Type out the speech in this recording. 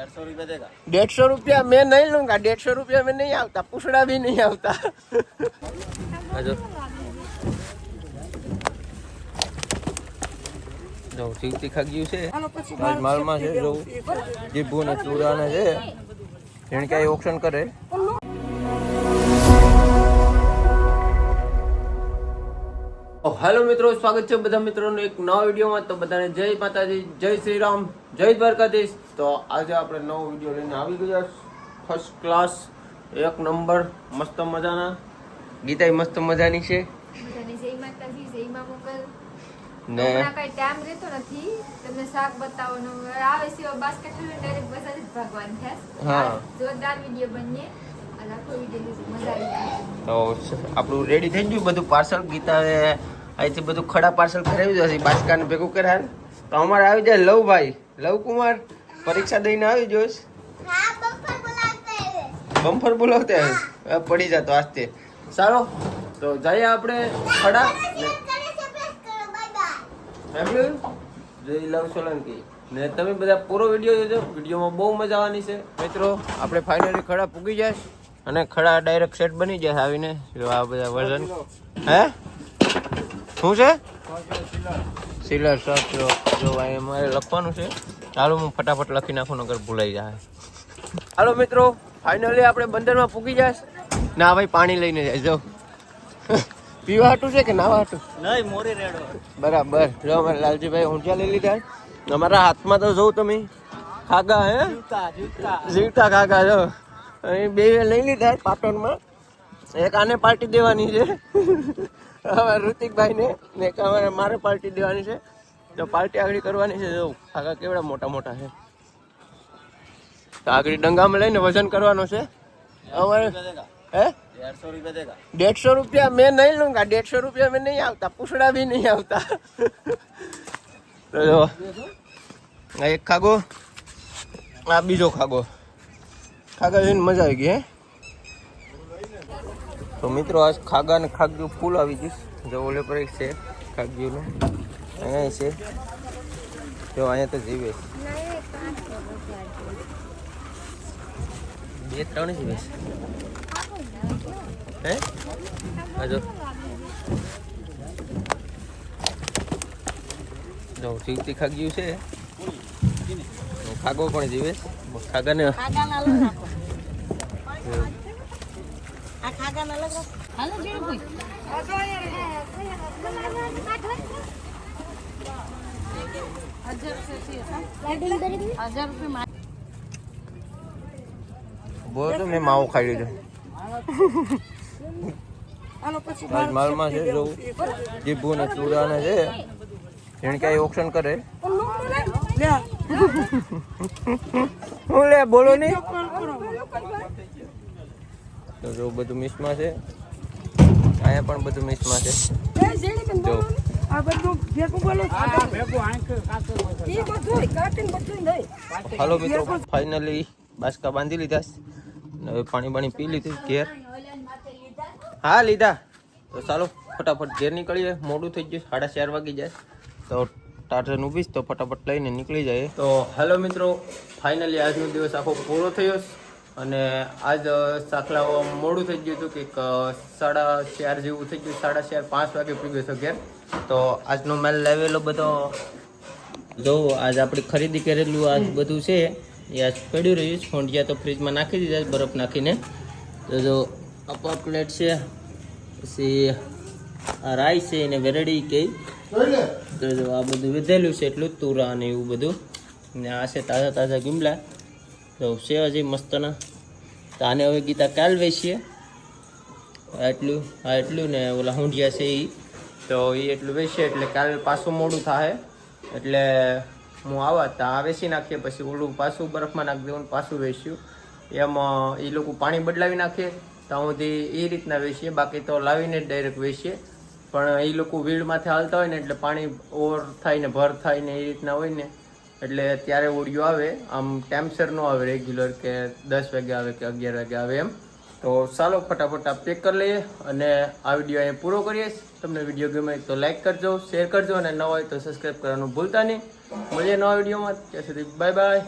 डेढ़ सौ रुपये देगा डेढ़ सौ रुपया मैं नहीं लूंगा डेढ़ सौ रुपया में नहीं आता पूछड़ा भी नहीं आता જો જો ઠીક તીખા ગયું છે આજ માલમાં છે જો જીભું ને ચૂડાને છે એને ક્યાંય ઓપ્શન કરે હેલો મિત્રો સ્વાગત છે બધા મિત્રોનો એક નવા વિડીયોમાં. તો બધાને જય માતાજી જય શ્રી રામ જય દ્વારકાધીશ. તો આજે આપણે નવો વીડિયો લઈને આવી ગયા ફર્સ્ટ ક્લાસ એક નંબર મસ્ત મજાના. ગીતાઈ મસ્ત મજાની છે. બધાને જય માતાજી જય મા મોગલ. ને કઈ ટાઈમ રહેતો નથી. તમને શાક બતાવવાનો આવે સિવાય બાસ્કેટ ડાયરેક્ટ બસ જ ભગવાન છે. હા. જોરદાર વીડિયો બનીએ. અને આખો વીડિયો મજા આવી જાય. તો આપણું રેડી થઈ ગયું બધું પાર્સલ ગીતાએ અહીંથી બધું ખડા પાર્સલ કરાવી જશે બાસકાને ભેગું કર્યા તો અમારે આવી જાય લવભાઈ લવકુમાર પરીક્ષા દઈને આવી જોઈશ. બમ્ફર બોલાવતે હવે પડી જતો આસ્તે સારો. તો જઈએ આપણે ખડા? જય લવ સોલંકી. ને તમે બધા પૂરો વીડિયો જોજો. વિડીયોમાં બહુ મજા આવવાની છે. મિત્રો, આપણે ફાઇનલી ખડા પૂગી જાય અને ખડા ડાયરેક્ટ સેટ બની જાય આવીને. આ બધા વર્ઝન હે? શું છે? સિલર સાચો જો ભાઈ મારે લખવાનું છે. ચાલો હું ફટાફટ લખી નાખું નગર ભૂલાઈ જાય. હાલો મિત્રો ફાઇનલી આપણે બંદરમાં પૂકી જાશ. ના ભાઈ પાણી લઈને જાય જો. પીવા છે કે ના હાટું નહીં મોરી રેડો. બરાબર. જો અમારે લાલજીભાઈ ઊંચા લઈ લીધા. અમારા હાથમાં તો જોઉં તમે. ખાગા હે? જીવતા ખાગા જો. અહીં બે લઈ લીધા પાટણમાં. એક આને પાર્ટી દેવાની છે. અમારે ઋતિકભાઈને ને અમારે, મારે પાર્ટી દેવાની છે. તો પાર્ટી આગળ કરવાની છે, જો આગળ કેવડા મોટા મોટા છે. તો આગળ ડંગામાં લઈને વજન કરવાનો છે. અમારે હે? દેડસો રૂપિયા મેં નહીં લઉંગા દેડસો રૂપિયા મેં નહીં આવતા, પૂછડા બી નહીં આવતા. તો એક ખાગો, આ બીજો ખાગો. ખાગા જોઈને મજા આવી ગઈ, હે? તો મિત્રો આજ ખાગા ને ખાગ્યું ફૂલ આવી ગયું જો ઓલે પર એક છે ખાગ્યું ને અહીંયા છે. જો અહીંયા તો જીવે. બે ત્રણ જીવે હે? હાજો જો. જીવતી ખાગ્યું છે. ખાગો પણ જીવે ખાગા ને બોલો તો મેં માવો ખાઈ લીધો. માલમાં છે જો જીભુ ને ચૂડાને છે. એને ક્યાંય ઓપ્શન કરે. બોલો નહીં. તો જો બધું મિક્સમાં છે. અહીંયા પણ બધું મિક્સમાં છે. જો. હાલો મિત્રો ફાઇનલી બાસકા બાંધી લીધા. હવે પાણી બાણી પી લીધું ઘેર. હા લીધા. તો ચાલો ફટાફટ ઘેર નીકળીએ મોડું થઈ ગયું સાડા ચાર વાગી જાય. તો ટાર્જન ઊભી તો ફટાફટ લઈને નીકળી જાય. તો હેલો મિત્રો ફાઇનલી આજનો દિવસ આખો પૂરો થયો. અને આજ સાખલાઓ મોડું થઈ ગયું હતું કે સાડા ચાર જેવું થઈ ગયું, સાડા ચાર, પાંચ વાગે પી ગયો ઘેર. તો આજનો મેલ લાવેલો બધો. જો, આજ આપણી ખરીદી કરેલું આજ બધું છે, એ આજ પડ્યું રહ્યું છે. ફોંડિયા તો ફ્રીજમાં નાખી દીધા બરફ નાખીને. તો જો અપર પ્લેટ છે, પછી આ રાઈ છે, એને વેરડી કહી તો જો, આ બધું વિધેલું છે, એટલું તુરા ને એવું બધું. ને આ છે તાજા તાજા ગીમલા. તો છે હજી મસ્તના. તો આને હવે ગીતા કાલ વેચીએ. એટલું હા એટલું ને ઓલા હુંઢિયા છે એ તો એ એટલું વેચીએ એટલે કાલ પાછું મોડું થાય એટલે હું આવા ત્યાં વેચી નાખીએ, પછી ઓલું પાછું બરફમાં નાખી દેવું પાછું વેચ્યું. એમાં એ લોકો પાણી બદલાવી નાખે. ત્યાં સુધી એ રીતના વેચીએ, બાકી તો લાવીને જ ડાયરેક્ટ વેચીએ. પણ એ લોકો વીડમાંથી હાલતા હોય ને એટલે પાણી ઓવર થાય ને ભર થાય ને એ રીતના હોય ને એટલે ત્યારે ઓડિયો આવે. આમ ટાઈમસર નો આવે રેગ્યુલર કે દસ વાગે આવે કે અગિયાર વાગે આવે એમ. તો ચાલો ફટાફટ આ પેક કરી લઈએ અને આ વીડિયો અહીંયા પૂરો કરીએ. તમને વીડિયો ગમે તો લાઈક કરજો શેર કરજો અને ન હોય તો સબસ્ક્રાઈબ કરવાનું ભૂલતા નહીં. મળીએ નવા વિડીયોમાં ત્યાં સુધી બાય બાય